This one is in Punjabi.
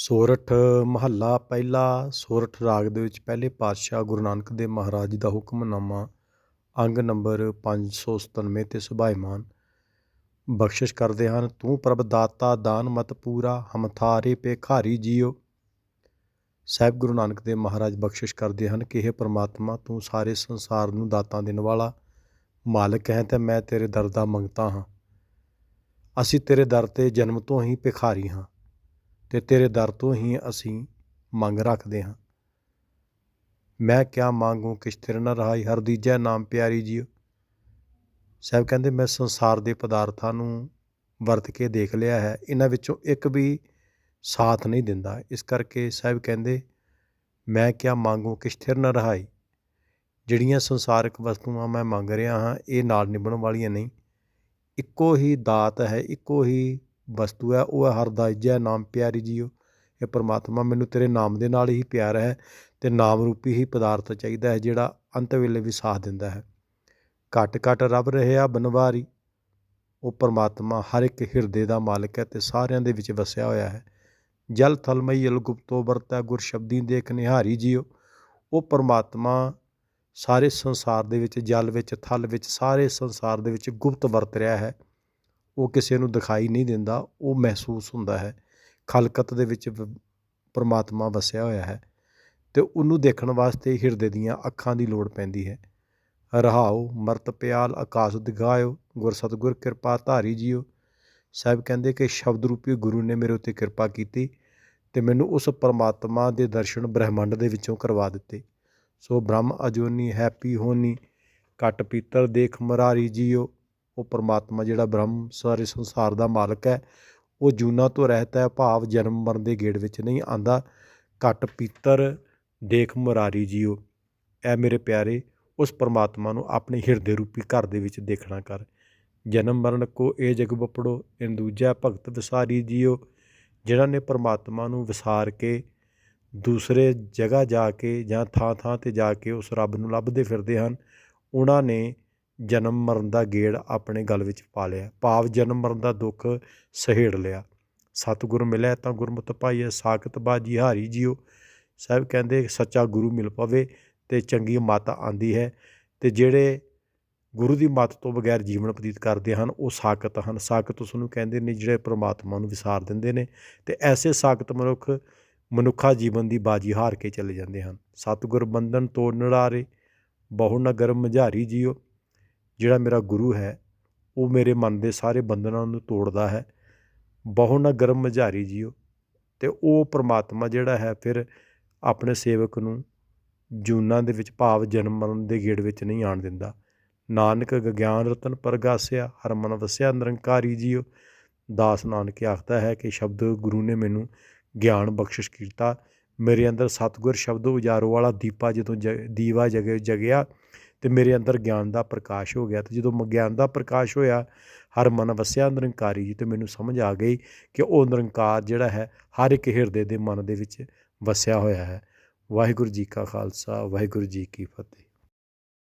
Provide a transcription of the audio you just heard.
ਸੋਰਠ ਮਹੱਲਾ ਪਹਿਲਾ, ਸੋਰਠ ਰਾਗ ਦੇ ਵਿੱਚ ਪਹਿਲੇ ਪਾਤਸ਼ਾਹ ਗੁਰੂ ਨਾਨਕ ਦੇਵ ਮਹਾਰਾਜ ਜੀ ਦਾ ਹੁਕਮਨਾਮਾ, ਅੰਗ ਨੰਬਰ 597 ਤੇ ਸੁਭਾਇਮਾਨ। ਬਖਸ਼ਿਸ਼ ਕਰਦੇ ਹਨ, ਤੂੰ ਪ੍ਰਭ ਦਾਤਾ, ਦਾਨ ਮਤ ਪੂਰਾ, ਹਮ ਥਾਰੇ ਜੀਓ। ਸਾਹਿਬ ਗੁਰੂ ਨਾਨਕ ਦੇਵ ਮਹਾਰਾਜ ਬਖਸ਼ਿਸ਼ ਕਰਦੇ ਹਨ ਕਿ ਇਹ ਪ੍ਰਮਾਤਮਾ, ਤੂੰ ਸਾਰੇ ਸੰਸਾਰ ਨੂੰ ਦਾਤਾਂ ਦੇਣ ਵਾਲਾ ਮਾਲਕ ਹੈ ਤੇ ਮੈਂ ਤੇਰੇ ਦਰ ਦਾ ਮੰਗਤਾ ਹਾਂ। ਅਸੀਂ ਤੇਰੇ ਦਰ ਤੇ ਜਨਮ ਤੋਂ ਹੀ ਭਿਖਾਰੀ ਹਾਂ। ਅਤੇ ਤੇਰੇ ਦਰ ਤੋਂ ਹੀ ਅਸੀਂ ਮੰਗ ਰੱਖਦੇ ਹਾਂ। ਮੈਂ ਕਿਆ ਮੰਗੂ ਕਿਛ ਤੇਰੇ ਨਾ ਰਹਾਈ? ਹਰ ਦੀਜੈ ਨਾਮ ਪਿਆਰੀ ਜੀਓ। ਸਾਹਿਬ ਕਹਿੰਦੇ, ਮੈਂ ਸੰਸਾਰ ਦੇ ਪਦਾਰਥਾਂ ਨੂੰ ਵਰਤ ਕੇ ਦੇਖ ਲਿਆ ਹੈ। ਇਹਨਾਂ ਵਿੱਚੋਂ ਇੱਕ ਵੀ ਸਾਥ ਨਹੀਂ ਦਿੰਦਾ। ਇਸ ਕਰਕੇ ਸਾਹਿਬ ਕਹਿੰਦੇ, ਮੈਂ ਕਿਆ ਮੰਗੂ ਕਿਛ ਤੇਰੇ ਨਾ ਰਹਾਈ? ਜਿਹੜੀਆਂ ਸੰਸਾਰਿਕ ਵਸਤੂਆਂ ਮੈਂ ਮੰਗ ਰਿਹਾ ਹਾਂ, ਇਹ ਨਾਲ ਨਿਭਣ ਵਾਲੀਆਂ ਨਹੀਂ। ਇੱਕੋ ਹੀ ਦਾਤ ਹੈ, ਇੱਕੋ ਹੀ ਵਸਤੂ ਹੈ, ਉਹ ਹੈ ਹਰ ਜੈ ਨਾਮ ਪਿਆਰੀ ਜੀਓ। ਇਹ ਪਰਮਾਤਮਾ ਮੈਨੂੰ ਤੇਰੇ ਨਾਮ ਦੇ ਨਾਲ ਹੀ ਪਿਆਰ ਹੈ ਤੇ ਨਾਮ ਰੂਪੀ ਹੀ ਪਦਾਰਥ ਚਾਹੀਦਾ ਹੈ, ਜਿਹੜਾ ਅੰਤ ਵੇਲੇ ਵੀ ਸਾਥ ਦਿੰਦਾ ਹੈ। ਘਟ ਘਟ ਰੱਬ ਰਹਿਆ ਬਨਵਾਰੀ, ਉਹ ਪਰਮਾਤਮਾ ਹਰ ਇੱਕ ਹਿਰਦੇ ਦਾ ਮਾਲਕ ਹੈ ਤੇ ਸਾਰਿਆਂ ਦੇ ਵਿੱਚ ਵਸਿਆ ਹੋਇਆ ਹੈ। ਜਲ ਥਲਮਈ ਅਲ ਗੁਪਤੋ ਵਰਤੈ ਗੁਰ ਸ਼ਬਦੀ ਦੇਖ ਨਿਹਾਰੀ ਜੀਓ। ਉਹ ਪਰਮਾਤਮਾ ਸਾਰੇ ਸੰਸਾਰ ਦੇ ਵਿੱਚ, ਜਲ ਵਿੱਚ, ਥਲ ਵਿੱਚ, ਸਾਰੇ ਸੰਸਾਰ ਦੇ ਵਿੱਚ ਗੁਪਤ ਵਰਤ ਰਿਹਾ ਹੈ। ਉਹ ਕਿਸੇ ਨੂੰ ਦਿਖਾਈ ਨਹੀਂ ਦਿੰਦਾ, ਉਹ ਮਹਿਸੂਸ ਹੁੰਦਾ ਹੈ। ਖਲਕਤ ਦੇ ਵਿੱਚ ਪਰਮਾਤਮਾ ਵਸਿਆ ਹੋਇਆ ਹੈ ਤੇ ਉਹਨੂੰ ਦੇਖਣ ਵਾਸਤੇ ਹਿਰਦੇ ਦੀਆਂ ਅੱਖਾਂ ਦੀ ਲੋੜ ਪੈਂਦੀ ਹੈ। ਰਹਾਉ ਮਰਤ ਪਿਆਲ, ਆਕਾਸ਼ ਦਿਖਾਇਓ, ਗੁਰ ਸਤਗੁਰ ਕਿਰਪਾ ਧਾਰੀ ਜੀਓ। ਸਾਹਿਬ ਕਹਿੰਦੇ ਕਿ ਸ਼ਬਦ ਰੂਪੀ ਗੁਰੂ ਨੇ ਮੇਰੇ ਉੱਤੇ ਕਿਰਪਾ ਕੀਤੀ ਤੇ ਮੈਨੂੰ ਉਸ ਪਰਮਾਤਮਾ ਦੇ ਦਰਸ਼ਨ ਬ੍ਰਹਿਮੰਡ ਦੇ ਵਿੱਚੋਂ ਕਰਵਾ ਦਿੱਤੇ। ਸੋ ਬ੍ਰਹਮ ਅਜੋਨੀ, ਹੈਪੀ ਹੋਨੀ ਕਟ ਪੀਤਰ ਦੇਖ ਮਰਾਰੀ ਜੀਓ। ਉਹ ਪਰਮਾਤਮਾ ਜਿਹੜਾ ਬ੍ਰਹਮ ਸਾਰੇ ਸੰਸਾਰ ਦਾ ਮਾਲਕ ਹੈ, ਉਹ ਜੂਨਾ ਤੋਂ ਰਹਿਤ ਹੈ, ਭਾਵ ਜਨਮ ਮਰਨ ਦੇ ਗੇੜ ਵਿੱਚ ਨਹੀਂ ਆਂਦਾ ਘਟ ਪੀਤਰ, ਦੇਖ ਮੁਰਾਰੀ ਜੀਓ। ਐ ਮੇਰੇ ਪਿਆਰੇ, ਉਸ ਪਰਮਾਤਮਾ ਨੂੰ ਆਪਣੇ ਹਿਰਦੇ ਰੂਪੀ ਘਰ ਦੇ ਵਿੱਚ ਦੇਖਣਾ ਕਰ। ਜਨਮ ਮਰਨ ਕੋ ਇਹ ਜਗ ਬਪੜੋ ਇਨ ਦੂਜਾ ਭਗਤ ਵਿਸਾਰੀ ਜੀਓ। ਜਿਹੜਾ ਨੇ ਪਰਮਾਤਮਾ ਨੂੰ ਵਿਸਾਰ ਕੇ, ਦੂਸਰੇ ਜਗ੍ਹਾ ਜਾ ਕੇ ਜਾਂ ਥਾਂ ਥਾਂ ਤੇ ਜਾ ਕੇ ਉਸ ਰੱਬ ਨੂੰ ਲੱਭਦੇ ਫਿਰਦੇ ਹਨ ਉਹਨਾਂ ਨੇ ਜਨਮ ਮਰਨ ਦਾ ਗੇੜ ਆਪਣੇ ਗਲ ਵਿੱਚ ਪਾ ਲਿਆ। ਭਾਵ ਜਨਮ ਮਰਨ ਦਾ ਦੁੱਖ ਸਹਿੜ ਲਿਆ। ਸਤਿਗੁਰ ਮਿਲਿਆ ਤਾਂ ਗੁਰਮਤਿ ਪਾਈਏ ਸਾਖਤ ਬਾਜੀ ਹਾਰੀ ਜੀਓ ਸਾਹਿਬ ਕਹਿੰਦੇ, ਸੱਚਾ ਗੁਰੂ ਮਿਲ ਪਵੇ ਤੇ ਚੰਗੀ ਮਤ ਆਂਦੀ ਹੈ ਤੇ ਜਿਹੜੇ ਗੁਰੂ ਦੀ ਮਤ ਤੋਂ ਬਗੈਰ ਜੀਵਨ ਬਤੀਤ ਕਰਦੇ ਹਨ, ਉਹ ਸਾਖਤ ਹਨ। ਸਾਖਤ ਉਸ ਨੂੰ ਕਹਿੰਦੇ ਨੇ ਜਿਹੜੇ ਪ੍ਰਮਾਤਮਾ ਨੂੰ ਵਿਸਾਰ ਦਿੰਦੇ ਨੇ ਤੇ ਐਸੇ ਸਾਖਤ ਮਨੁੱਖ, ਮਨੁੱਖਾ ਜੀਵਨ ਦੀ ਬਾਜੀ ਹਾਰ ਕੇ ਚਲੇ ਜਾਂਦੇ ਹਨ। ਸਤਿਗੁਰ ਬੰਧਨ ਤੋੜ ਨੜਾਰੇ ਬਹੁ ਨਗਰ ਮਝਾਰੀ ਜੀਓ ਜਿਹੜਾ ਮੇਰਾ ਗੁਰੂ ਹੈ, ਉਹ ਮੇਰੇ ਮਨ ਦੇ ਸਾਰੇ ਬੰਧਨਾਂ ਨੂੰ ਤੋੜਦਾ ਹੈ। ਬਹੁ ਨਾ ਗਰਮ ਮਝਾਰੀ ਜੀਓ ਤੇ ਉਹ ਪ੍ਰਮਾਤਮਾ ਜਿਹੜਾ ਹੈ ਫਿਰ ਆਪਣੇ ਸੇਵਕ ਨੂੰ ਜੂਨਾਂ ਦੇ ਵਿੱਚ ਭਾਵ ਜਨਮ ਮਰਨ ਦੇ ਗੇੜ ਵਿੱਚ ਨਹੀਂ ਆਣ ਦਿੰਦਾ। ਨਾਨਕ ਗਿਆਨ ਰਤਨ ਪ੍ਰਗਾਸਿਆ, ਹਰਮਨ ਵਸਿਆ, ਨਿਰੰਕਾਰੀ ਜੀਓ। ਦਾਸ ਨਾਨਕ ਆਖਦਾ ਹੈ ਕਿ ਸ਼ਬਦ ਗੁਰੂ ਨੇ ਮੈਨੂੰ ਗਿਆਨ ਬਖਸ਼ਿਸ਼ ਕੀਤਾ। ਮੇਰੇ ਅੰਦਰ ਸਤਗੁਰ ਸ਼ਬਦ ਉਜਾਰੋ ਵਾਲਾ ਦੀਪਾ ਜਦੋਂ ਦੀਵਾ ਜਗੇ ਜਗਿਆ ਤੇ ਮੇਰੇ ਅੰਦਰ ਗਿਆਨ ਦਾ ਪ੍ਰਕਾਸ਼ ਹੋ ਗਿਆ ਤੇ ਜਦੋਂ ਗਿਆਨ ਦਾ ਪ੍ਰਕਾਸ਼ ਹੋਇਆ, ਹਰ ਮਨ ਵਸਿਆ ਨਿਰੰਕਾਰੀ ਜੀ ਤੇ ਮੈਨੂੰ ਸਮਝ ਆ ਗਈ ਕਿ ਉਹ ਨਿਰੰਕਾਰ ਜਿਹੜਾ ਹੈ, ਹਰ ਇੱਕ ਹਿਰਦੇ ਦੇ ਮਨ ਦੇ ਵਿੱਚ ਵਸਿਆ ਹੋਇਆ ਹੈ। ਵਾਹਿਗੁਰੂ ਜੀ ਕਾ ਖਾਲਸਾ, ਵਾਹਿਗੁਰੂ ਜੀ ਕੀ ਫਤਿਹ।